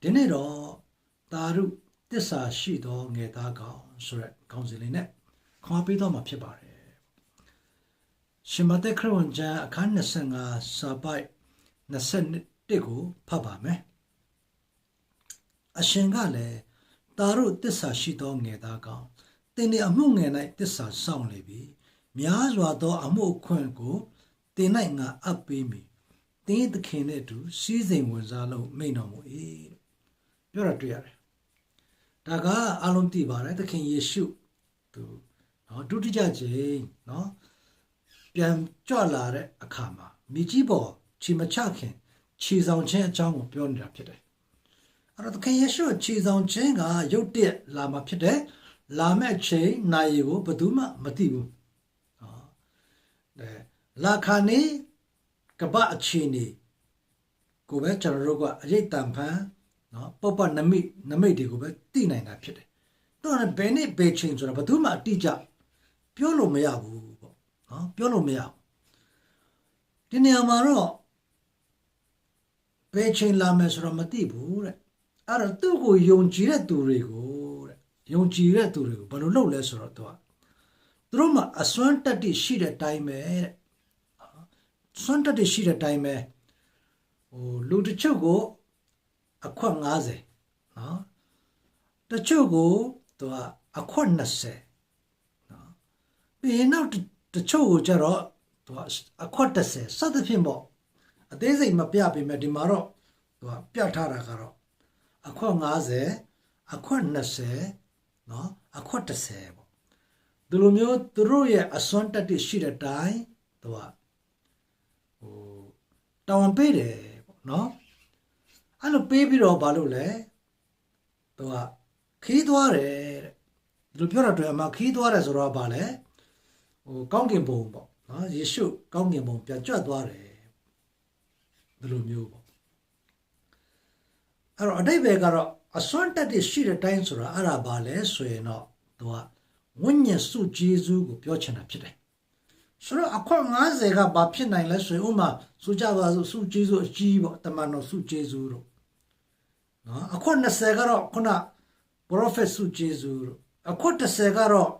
ဒီနေ့တော့တာရုတစ္ဆာရှိသောငယ်သားကောင်ဆိုရက်ခေါင်းစဉ်လေးနဲ့ခွာပေးတော့မှာဖြစ်ပါတယ်ရှင်မသက်ခရစ်ဝင်ကျမ်းအခန်း25စာပိုက်21ကိုဖတ်ပါမယ်အရှင်ကလည်းတာရုတစ္ဆာရှိသောငယ်သားကောင်တင်ဒီအမှုငယ်၌တစ္ဆာဆောင်လေပြီများစွာသောအမှုအခွင့်ကိုတင်၌ငါအပ်ပေးမည်တင်းသခင်နဲ့အတူစီးစိမ်ဝင်စားလို့မိန်တော်မူ၏ ပြောတာတွေ့ရတယ်ဒါကအလုံးသိပါတယ်သခင်ယေရှုသူနော်ဒုတိယကြိမ်နော်ပြန်ကြွလာတဲ့အခါမှာမိကြီးပေါ်ခြေမချခင်ခြေဆောင်ခြင်းအကြောင်းကိုပြောနေတာဖြစ်တယ်အဲ့တော့သခင်ယေရှုခြေဆောင်ခြင်းကရုတ်တရက်လာမှာဖြစ်တယ်လာမဲ့ချိန်နိုင်ရီကိုဘယ်သူမှမသိဘူးနော်အဲလာခါနေကပအခြေအနေကိုပဲကျွန်တော်တို့ကအရေးတန်ဖန် နော်ပုပ္ပနမိနမိတ်တွေကိုပဲသိနိုင်တာဖြစ်တယ်။တော့ဘယ်နှစ်ဘယ်ချိန်ဆိုတာဘယ်သူမှအတိအကျပြောလို့မရဘူးပေါ့နော်ပြောလို့မရဘူး။ဒီနေရာမှာတော့ဘယ်ချိန်လာမယ်ဆိုတော့မသိဘူးတဲ့။အဲ့တော့သူ့ကိုယုံကြည်တဲ့သူတွေကိုတဲ့ယုံကြည်တဲ့သူတွေကိုဘယ်လိုလုပ်လဲဆိုတော့သူကသူတို့မှာအစွမ်းတက်တိရှိတဲ့အတိုင်းပဲတဲ့။စွမ်းတက်တိရှိတဲ့အတိုင်းပဲဟိုလူတစ်ချို့ကို အခွက်90နော်တချို့ကိုသူကအခွက်20နော်ပြီးရင်နောက်တချို့ကိုကျတော့သူကအခွက်30စသဖြင့်ပေါ့အသေးစိတ်မပြပေမဲ့ဒီမှာတော့သူကပြထားတာကတော့အခွက်90အခွက်20နော်အခွက်30ပေါ့ဒီလိုမျိုးသူတို့ရဲ့အစွမ်းတက်တဲ့ရှိတဲ့တိုင်သူကဟိုတောင်းပေးတယ်ပေါ့နော် အဲ့လိုပေးပြီးတော့ဘာလို့လဲသူကခီးသွားတယ်တဲ့ဒီလိုပြောတာတွေ့အမှခီးသွားတယ်ဆိုတော့ဘာလဲဟိုကောင်းကင်ဘုံပေါ့နော်ယေရှုကောင်းကင်ဘုံပြန်ကြွသွားတယ်ဒီလိုမျိုးပေါ့အဲ့တော့အတိတ်ဘယ်ကတော့အစွမ်းတက်တဲ့ရှိတဲ့တိုင်းဆိုတာအဲ့ဒါဘာလဲဆိုရင်တော့သူကဝိညာဉ်စုဂျေဇုကိုပြောချင်တာဖြစ်တယ်ဆိုတော့အခွက်90ကဘာဖြစ်နိုင်လဲဆိုရင်ဥမာဆိုကြပါစို့စုဂျေဇုအကြီးပေါ့တမန်တော်စုဂျေဇုတို့ နော်အခွက်20ကတော့ခုန prophet စုဂျေဇုတို့အခွက်30ကတော့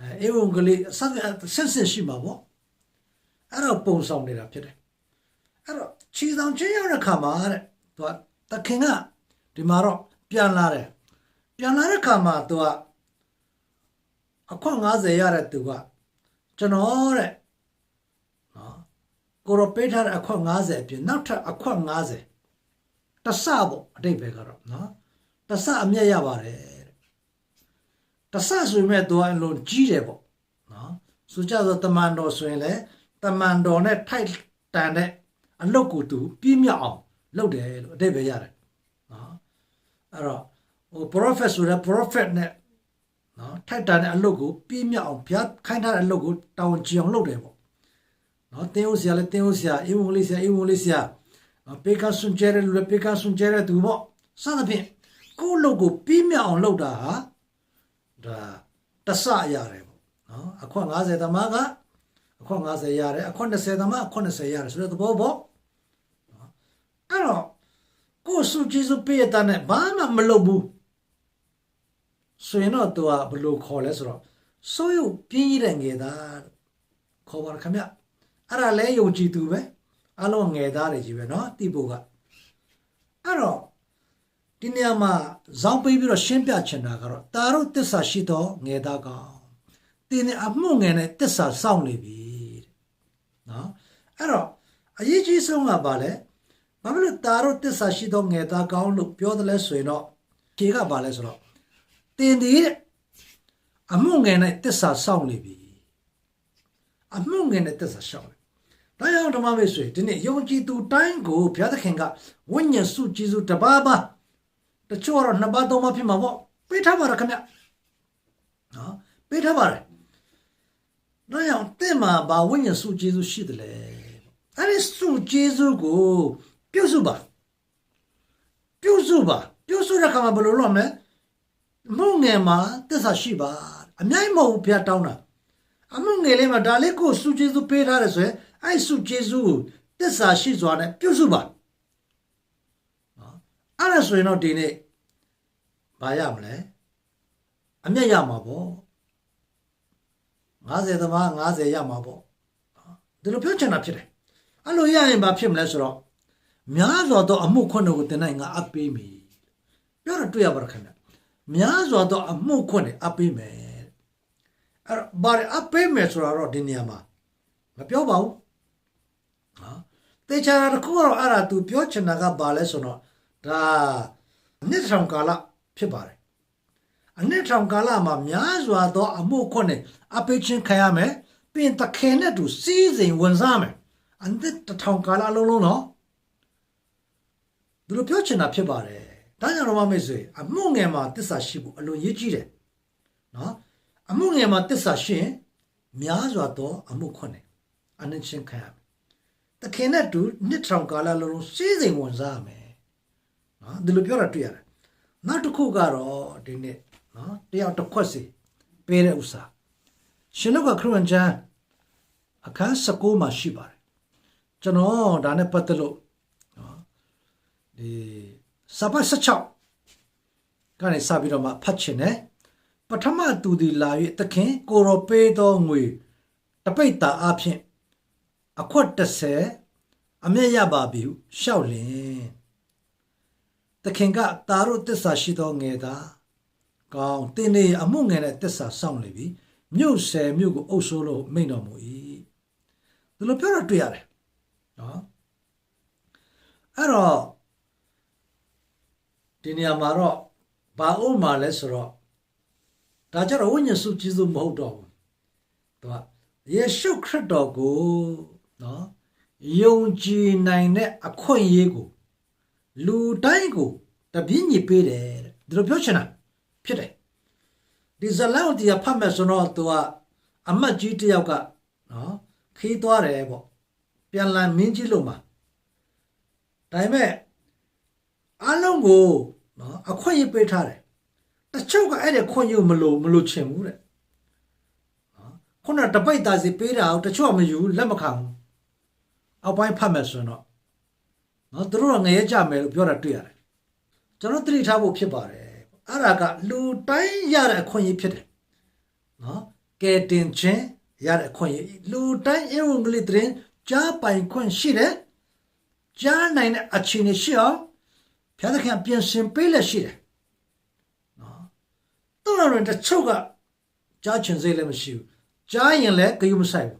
အဲဧဝံဂေလိအဆက်ဆက်ဆက်ရှိမှာပေါ့အဲ့တော့ပုံဆောင်နေတာဖြစ်တယ်အဲ့တော့ခြေဆောင်ချင်းရောက်တဲ့ခါမှာတဲ့သူကတခင်ကဒီမှာတော့ပြန်လာတယ်ပြန်လာတဲ့ခါမှာသူကအခွက်90ရတဲ့သူကကျွန်တော်တဲ့နော်ကိုရပေးထားတဲ့အခွက်90အပြင်နောက်ထပ်အခွက်90 တဆပေါ့အတိတ်ပဲကတော့နော်တဆအမျက်ရပါတယ်တဲ့တဆဆိုရင်မဲ့သူကအလုံးကြီးတယ်ပေါ့နော်ဆိုကြတော့တမန်တော်ဆိုရင်လေတမန်တော်နဲ့ထိုက်တန်တဲ့အလုတ်ကိုသူပြည့်မြောက်အောင်လုပ်တယ်လို့အတိတ်ပဲရတယ်နော်အဲ့တော့ဟို prophet ဆိုတဲ့ prophet နဲ့နော်ထိုက်တန်တဲ့အလုတ်ကိုပြည့်မြောက်အောင်ဘုရားခိုင်းထားတဲ့အလုတ်ကိုတောင်းကြအောင်လုပ်တယ်ပေါ့နော်တင်းဦးဆရာလည်းတင်းဦးဆရာအေးဝင်လေးဆရာအေးဝင်လေးဆရာ ပေကဆွန်ကျဲတဲ့လူလည်းပေကဆွန်ကျဲတဲ့သူပေါ့စသဖြင့်ကိုယ့်လုပ်ကိုပြည့်မြောက်အောင်လုပ်တာဟာဒါတဆရတယ်ပေါ့နော်အခွင့်50သမားကအခွင့်50ရတယ်အခွင့်20သမားအခွင့်20ရတယ်ဆိုတဲ့သဘောပေါ့နော်အဲ့တော့ကိုယ်စုကြည့်စုပြည့်တဲ့နဲ့ဘာမှမလုပ်ဘူးဆိုရင်တော့သူကဘယ်လိုခေါ်လဲဆိုတော့စိုးရုပ်ပြင်းရတဲ့ငယ်သားခေါ်ပါခင်ဗျအဲ့ဒါလဲယုံကြည်သူပဲ အလုံးငယ်သားတွေကြီးပဲเนาะတိဖို့ကအဲ့တော့ဒီနေရာမှာဇောင်းပေးပြီးတော့ရှင်းပြချင်တာကတော့တာတို့တစ္ဆာရှိသောငယ်သားကောင်တင်းနေအမှုငယ်နဲ့တစ္ဆာစောင့်နေပြီတဲ့နော်အဲ့တော့အရေးကြီးဆုံးကဘာလဲဘာဖြစ်လို့တာတို့တစ္ဆာရှိသောငယ်သားကောင်လို့ပြောတယ်လဲဆိုရင်တော့ခြေကဘာလဲဆိုတော့တင်းဒီတဲ့အမှုငယ်နဲ့တစ္ဆာစောင့်နေပြီအမှုငယ်နဲ့တစ္ဆာစောင့် ဒါကြောင့်ဓမ္မမိတ်ဆွေဒီနေ့ယုံကြည်သူတိုင်းကိုဘုရားသခင်ကဝိညာဉ်စုကြည်စုတပါးပါတချို့ကတော့နှစ်ပါးသုံးပါးဖြစ်မှာပေါ့ပေးထားပါရခင်ဗျနော်ပေးထားပါတယ်ဒါကြောင့်တင့်မှာဘာဝိညာဉ်စုကြည်စုရှိတယ်လဲအဲ့ဒီစုကြည်စုကိုပြုစုပါပြုစုပါပြုစုတဲ့ခါမှာဘယ်လိုလုပ်မလဲမုံငယ်မှာတစ္ဆာရှိပါအမြိုက်မဟုတ်ဘုရားတောင်းတာအမှုငယ်လေးမှာဒါလေးကိုစုကြည်စုပေးထားတယ်ဆိုရင် အဲ့စုကျေးဇူးကိုတစ္ဆာရှိစွာနဲ့ပြုစုပါနော်အဲ့ဒါဆိုရင်တော့ဒီနေ့ဘာရမလဲအမျက်ရမှာပေါ့90သမား90ရမှာပေါ့ဒီလိုပြောချင်တာဖြစ်တယ်အဲ့လိုရရင်ဘာဖြစ်မလဲဆိုတော့များစွာသောအမှုခွန်းတို့ကိုတင်နိုင်ငါအပ်ပေးမိပြောတော့တွေ့ရပါရခင်ဗျများစွာသောအမှုခွန်းတွေအပ်ပေးမယ်အဲ့တော့ဘာလဲအပ်ပေးမယ်ဆိုတာတော့ဒီနေရာမှာမပြောပါဘူး ဟာတေချာတာတစ်ခုကတော့အဲ့ဒါ तू ပြောချင်တာကဘာလဲဆိုတော့ဒါနှစ်ဆောင်ကာလဖြစ်ပါတယ်အနှစ်ထောင်ကာလမှာများစွာသော အမှုခွန်းနဲ့အပိချင်းခံရမယ်ပြင်တခင်နဲ့တူစီးစိမ်ဝင်စားမယ်အနှစ်တစ်ထောင်ကာလလုံးလုံးတော့သူတို့ပြောချင်တာဖြစ်ပါတယ်ဒါကြောင့်တော့မိတ်ဆွေအမှုငယ်မှာတစ္ဆာရှိဖို့အလွန်ရေးကြီးတယ်နော်အမှုငယ်မှာတစ္ဆာရှိရင်များစွာသောအမှုခွန်းနဲ့အနှစ်ချင်းခံရမယ် တခင်နဲ့တူနှစ်ထောင်ကာလလုံးလုံးစီးစိမ်ဝင်စားရမယ်နော်ဒီလိုပြောတာတွေ့ရတယ်နောက်တစ်ခုကတော့ဒီနေ့နော်တယောက်တစ်ခွက်စီပေးတဲ့ဥစ္စာရှင်လောကခရစ်ဝင်ကျမ်းအခန်း19မှာရှိပါတယ်ကျွန်တော်ဒါနဲ့ပတ်သက်လို့နော်ဒီစပတ်16ကနေစပြီးတော့မှဖတ်ချင်တယ်ပထမသူဒီလာ၍သခင်ကိုရောပေးသောငွေတပိတ်တာအဖြစ် အခွက်30အမျက်ရပါပြီဟုရှောက်လင်သခင်ကတာတို့တစ္ဆာရှိသောငယ်သားကောင်းတင်းနေအမှုငယ်နဲ့တစ္ဆာစောင့်လေပြီမြို့ဆယ်မြို့ကိုအုပ်ဆိုးလို့မိန်တော်မူ၏ဒီလိုပြောတော့တွေ့ရတယ်နော်အဲ့တော့ဒီနေရာမှာတော့ဘာဥမာလဲဆိုတော့ဒါကြတော့ဝိညာဉ်စုကြည်စုမဟုတ်တော့ဘူးသူကယေရှုခရစ်တော်ကို နော်ယုံကြည်နိုင်တဲ့အခွင့်အရေးကိုလူတိုင်းကိုတပြင်းညစ်ပေးတယ်တဲ့ဒီလိုပြောချင်တာဖြစ်တယ်ဒီဇလန်ကိုတရားဖတ်မယ်ဆိုတော့သူကအမတ်ကြီးတယောက်ကနော်ခီးသွားတယ်ပေါ့ပြန်လန်မင်းကြီးလို့မှာဒါပေမဲ့အလုံးကိုနော်အခွင့်အရေးပေးထားတယ်တချို့ကအဲ့ဒီခွင့်ရမလို့မလို့ချင်ဘူးတဲ့နော်ခုနတပိတ်သားစီပေးတာကိုတချို့ကမယူလက်မခံဘူး အောက်ပိုင်းဖတ်မယ်ဆိုတော့နော်သူတို့ကငရဲကြမယ်လို့ပြောတာတွေ့ရတယ်ကျွန်တော်သတိထားဖို့ဖြစ်ပါတယ်အဲ့ဒါကလူတိုင်းရတဲ့အခွင့်အရေးဖြစ်တယ်နော်ကဲတင်ချင်းရတဲ့အခွင့်အရေးလူတိုင်းအင်္ဂလိပ်သတင်းကြားပိုင်ခွင့်ရှိတယ်ကြားနိုင်တဲ့အခြေအနေရှိအောင်ဘုရားသခင်ပြင်ဆင်ပေးလက်ရှိတယ်နော်တော်တော်တချို့ကကြားချင်စိတ်လည်းမရှိဘူးကြားရင်လည်းကြုံမဆိုင်ဘူး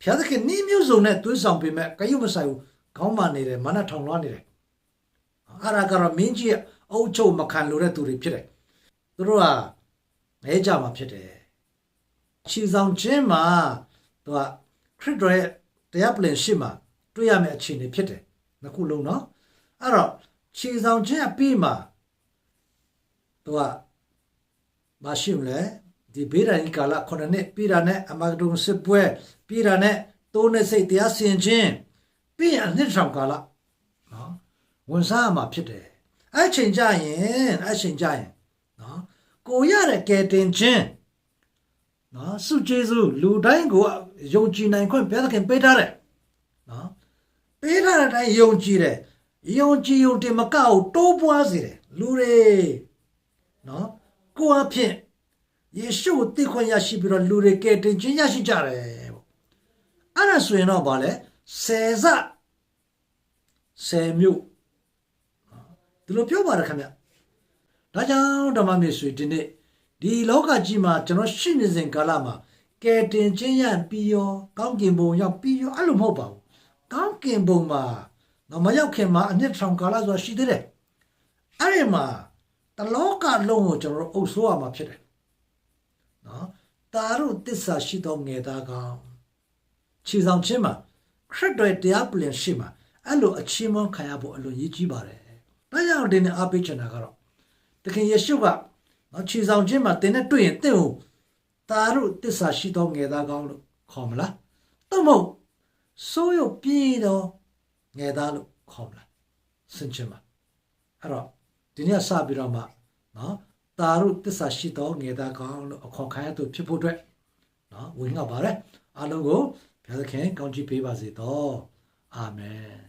ဘုရားသခင်နှီးမျိုးစုံနဲ့သွေးဆောင်ပေးမဲ့ကြုံမဆိုင်ဘူးခေါင်းမာနေတယ်မနထောင်လွှားနေတယ်အဲ့ဒါကတော့မင်းကြီးရဲ့အုပ်ချုပ်မခံလို့တဲ့သူတွေဖြစ်တယ်သူတို့ကမဲကြမှာဖြစ်တယ်ခြေဆောင်ခြင်းမှာသူကခရစ်တော်ရဲ့တရားပလင်ရှိမှတွေ့ရမယ့်အခြေအနေဖြစ်တယ်နှစ်ခုလုံးเนาะအဲ့တော့ခြေဆောင်ခြင်းအပြီးမှာသူကမရှိမလဲ ဒီဘေးရန်ကာလခုနှစ်နှစ်ပြည်တာနဲ့အမဂဒုံစစ်ပွဲပြည်တာနဲ့တိုးနေစိတ်တရားစင်ခြင်းပြီးရင်အနှစ်ဆောင်ကာလနော်ဝန်စားမှာဖြစ်တယ်အဲ့ချိန်ကြရင်အဲ့ချိန်ကြရင်နော်ကိုရတဲ့ကဲတင်ခြင်းနော်စုကျေးဇူးလူတိုင်းကိုယုံကြည်နိုင်ခွင့်ဘုရားသခင်ပေးထားတယ်နော်ပေးထားတဲ့အတိုင်းယုံကြည်တယ်ယုံကြည်ယုံတင်မကောက်တိုးပွားစေတယ်လူတွေနော်ကိုအဖြစ် ယေရှုကိုသိခွင့်ရရှိပြီးတော့လူတွေကဲတင်ခြင်းရရှိကြတယ်ပေါ့အဲ့ဒါဆိုရင်တော့ဗာလဲဆယ်စဆယ်မြို့ဒီလိုပြောပါတယ်ခင်ဗျဒါကြောင့်ဓမ္မမြေဆွေဒီနေ့ဒီလောကကြီးမှာကျွန်တော်ရှိနေစဉ်ကာလမှာကဲတင်ခြင်းရပြီးရောကောင်းကင်ဘုံရောက်ပြီးရောအဲ့လိုမဟုတ်ပါဘူးကောင်းကင်ဘုံမှာငမရောက်ခင်မှာအနှစ်ထောင်ကာလဆိုတာရှိသေးတယ်အဲ့ဒီမှာတလောကလုံးကိုကျွန်တော်တို့အုပ်ဆိုးရမှာဖြစ်တယ် နော်တာတို့တစ္ဆာရှိသောငယ်သားကောင်ခြေဆောင်ခြင်းမှာခရစ်တော်တရားပလင်ရှိမှာအဲ့လိုအချင်းမခံရဖို့အလွန်ရည်ကြီးပါတယ်။ဒါကြောင့်ဒီနေ့အားပေးချင်တာကတော့တခင်ယေရှုကနော်ခြေဆောင်ခြင်းမှာတင်းနဲ့တွေ့ရင်တင့်ကိုတာတို့တစ္ဆာရှိသောငယ်သားကောင်းလို့ခေါ်မလား။တော့မဟုတ်စိုးရုပ်ပြေးသောငယ်သားလို့ခေါ်မလား။ဆင်ချင်ပါ။အဲ့တော့ဒီနေ့စပြီးတော့မှနော် တာတို့တစ္ဆာရှိသောငယ်သားကောင်းလို့အခေါ်ခံရသူဖြစ်ဖို့အတွက်နော်ဝင်ငှောက်ပါရယ်အားလုံးကိုဘုရားသခင်ကောင်းချီးပေးပါစေတော့အာမင်